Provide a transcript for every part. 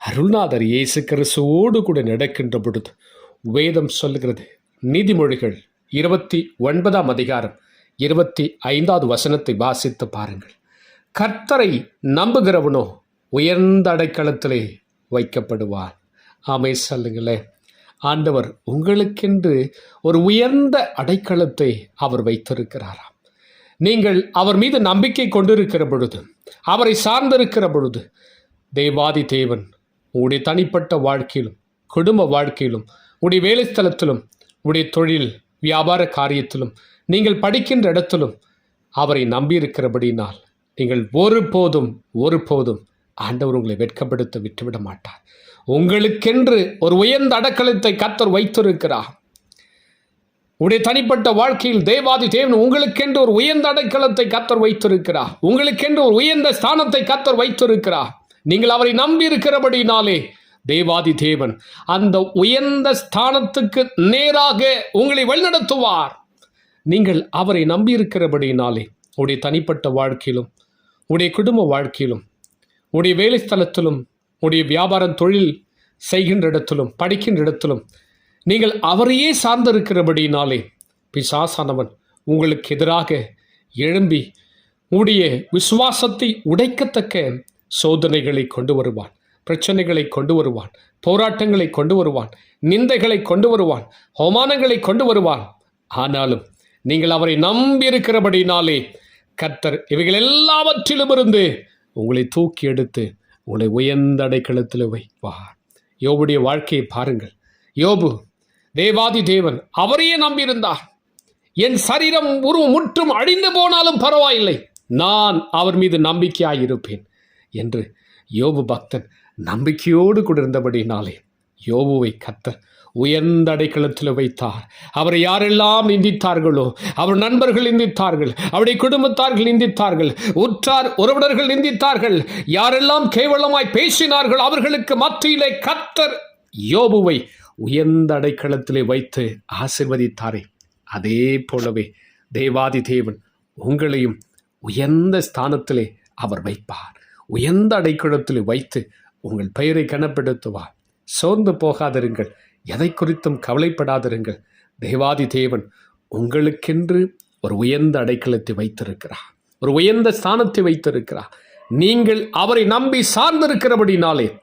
அருள்நாதர் இயேசு கிறிஸ்துவோடு கூட நடக்கின்ற பொழுது வேதம் சொல்லுகிறது. நீதிமொழிகள் இருபத்தி ஒன்பதாம் அதிகாரம் இருபத்தி ஐந்தாவது வசனத்தை வாசித்து பாருங்கள். கர்த்தரை நம்புகிறவனோ உயர்ந்த அடைக்கலத்திலே வைக்கப்படுவார். ஆமை சொல்லுங்களே ஆண்டவர் உங்களுக்கென்று ஒரு உயர்ந்த அடைக்கலத்தை அவர் வைத்திருக்கிறாராம். நீங்கள் அவர் மீது நம்பிக்கை கொண்டிருக்கிற பொழுது அவரை சார்ந்திருக்கிற பொழுது தேவாதி தேவன் உங்களுடைய தனிப்பட்ட வாழ்க்கையிலும் குடும்ப வாழ்க்கையிலும் உடைய வேலை ஸ்தலத்திலும் உடைய தொழில் வியாபார காரியத்திலும் நீங்கள் படிக்கின்ற இடத்திலும் அவரை நம்பியிருக்கிறபடினால் நீங்கள் ஒருபோதும் ஒருபோதும் ஆண்டவர் உங்களை வெட்கப்படுத்த விட்டுவிட மாட்டார். உங்களுக்கென்று ஒரு உயர்ந்த அடக்கலத்தை கத்தர் வைத்திருக்கிறார். உடைய தனிப்பட்ட வாழ்க்கையில் தேவாதி தேவன் உங்களுக்கென்று ஒரு உயர்ந்த அடைக்கலத்தை கத்தர் வைத்திருக்கிறார். உங்களுக்கென்று ஒரு உயர்ந்த ஸ்தானத்தை கத்தர் வைத்திருக்கிறார். நீங்கள் அவரை நம்பி இருக்கிறபடினாலே தேவாதி தேவன் அந்த உயர்ந்த ஸ்தானத்துக்கு நேராக உங்களை வழிநடத்துவார். நீங்கள் அவரை நம்பி இருக்கிறபடினாலே உடைய தனிப்பட்ட வாழ்க்கையிலும் உடைய குடும்ப வாழ்க்கையிலும் உடைய வேலை ஸ்தலத்திலும் உடைய வியாபாரம் தொழில் செய்கின்ற இடத்திலும் படிக்கின்ற இடத்திலும் நீங்கள் அவரையே சார்ந்திருக்கிறபடினாலே பிசாசானவன் உங்களுக்கு எதிராக எழும்பி உடைய விசுவாசத்தை உடைக்கத்தக்க சோதனைகளை கொண்டு வருவான் பிரச்சனைகளை கொண்டு வருவான் போராட்டங்களை கொண்டு வருவான் நிந்தைகளை கொண்டு வருவான் அவமானங்களை கொண்டு வருவான் ஆனாலும் நீங்கள் அவரை நம்பியிருக்கிறபடினாலே கர்த்தர் இவைகள் எல்லாவற்றிலும் இருந்து உங்களை தூக்கி எடுத்து உங்களை உயர்ந்த அடைக்கலத்தில் வைப்பார். யோபுடைய வாழ்க்கையை பாருங்கள். யோபு தேவாதி தேவன் அவரையே நம்பியிருந்தார். என் சரீரம் உருவம் முற்றும் அழிந்து போனாலும் பரவாயில்லை. நான் அவர் மீது நம்பிக்கையாயிருப்பேன். என்று யோபு பக்தன் நம்பிக்கையோடு கொண்டிருந்தபடினாலே யோபுவை கத்தர் உயர்ந்த அடைக்கலத்தில் வைத்தார். அவரை யாரெல்லாம் நிந்தித்தார்களோ அவர் நண்பர்கள் நிந்தித்தார்கள் அவருடைய குடும்பத்தார்கள் நிந்தித்தார்கள் உற்றார் உறவினர்கள் நிந்தித்தார்கள் யாரெல்லாம் கேவலமாய் பேசினார்கள் அவர்களுக்கு மத்தியிலே கத்தர் யோபுவை உயர்ந்த அடைக்கலத்திலே வைத்து ஆசிர்வதித்தாரே. அதே போலவே தேவாதி தேவன் உங்களையும் உயர்ந்த ஸ்தானத்திலே அவர் வைப்பார். உயர்ந்த அடைக்கலத்தில் வைத்து உங்கள் பெயரை கனப்படுத்துவார் சோர்ந்து போகாதிருங்கள். எதை குறித்தும் கவலைப்படாதிருங்கள். தேவாதி தேவன் உங்களுக்கென்று ஒரு உயர்ந்த அடைக்கலத்தை வைத்திருக்கிறார். ஒரு உயர்ந்த ஸ்தானத்தை வைத்திருக்கிறார். நீங்கள் அவரை நம்பி சார்ந்திருக்கிறபடினாலே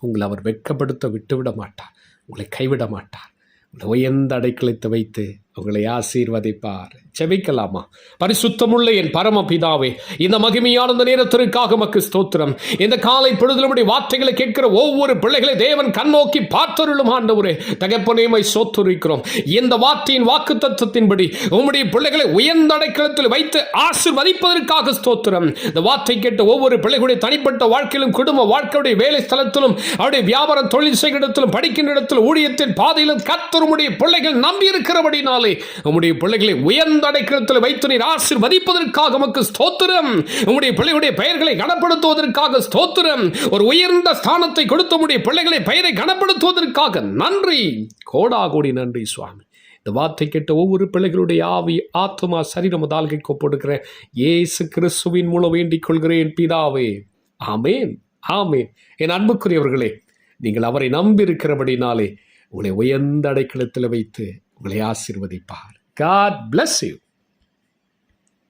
உங்களை அவர் வெட்கப்படுத்த விட்டுவிட மாட்டார். உங்களை கைவிட மாட்டார். உங்களை உயர்ந்த அடைக்கலத்தை வைத்து உங்களை ஆசீர்வதிப்பார். செபிக்கலாமா பரிசுத்தமுள்ள என் பரமபிதாவே இந்த மகிமையான இந்த நேரத்திற்காக மக்கு ஸ்தோத்திரம். இந்த காலை பொழுதுலமுடைய வார்த்தைகளை கேட்கிற ஒவ்வொரு பிள்ளைகளை தேவன் கண்ணோக்கி பார்த்தருளும் ஆண்டவரே தகப்பனேமை சோத்துரிக்கிறோம் இந்த வார்த்தையின் வாக்கு தத்துவத்தின்படி உம்முடைய பிள்ளைகளை உயர்ந்த அடைக்கலத்தில் வைத்து ஆசிர்வதிப்பதற்காக ஸ்தோத்திரம். இந்த வார்த்தை கேட்ட ஒவ்வொரு பிள்ளைகளுடைய தனிப்பட்ட வாழ்க்கையிலும் குடும்ப வாழ்க்கையுடைய வேலை ஸ்தலத்திலும் அவருடைய வியாபாரம் தொழில் செய்கிற இடத்திலும் படிக்கின்ற இடத்திலும் ஊழியத்தின் பாதையிலும் கத்தருமுடைய பிள்ளைகள் நம்பி இருக்கிறபடினாலே உம்முடைய பிள்ளைகளை உயர்ந்த அடைக்கலத்தில் வைத்து நீர் ஆசிர்வதிப்பதற்காக உமக்கு ஸ்தோத்திரம். உம்முடைய பிள்ளைகளுடைய பெயர்களை கனப்படுத்துவதற்காக ஸ்தோத்திரம். ஒரு உயர்ந்த ஸ்தானத்தை கொடுத்த உம்முடைய பிள்ளைகளை பெயரை கனப்படுத்துவதற்காக நன்றி. கோடா கோடி நன்றி சுவாமி. இந்த வார்த்தை கேட்ட ஒவ்வொரு பிள்ளைகளுடைய ஆவி ஆத்மா சரீரம் தாழ்கை கொப்படுகிறேன் இயேசு கிறிஸ்துவின் மூலம் வேண்டிக் கொள்கிறேன் பிதாவே. ஆமேன் ஆமேன். என் அன்புக்குரியவர்களே நீங்கள் அவரை நம்பியிருக்கிறபடினாலே உங்களை உயர்ந்த அடைக்கலத்தில் வைத்து உங்களை ஆசிர்வதிப்பார். God bless you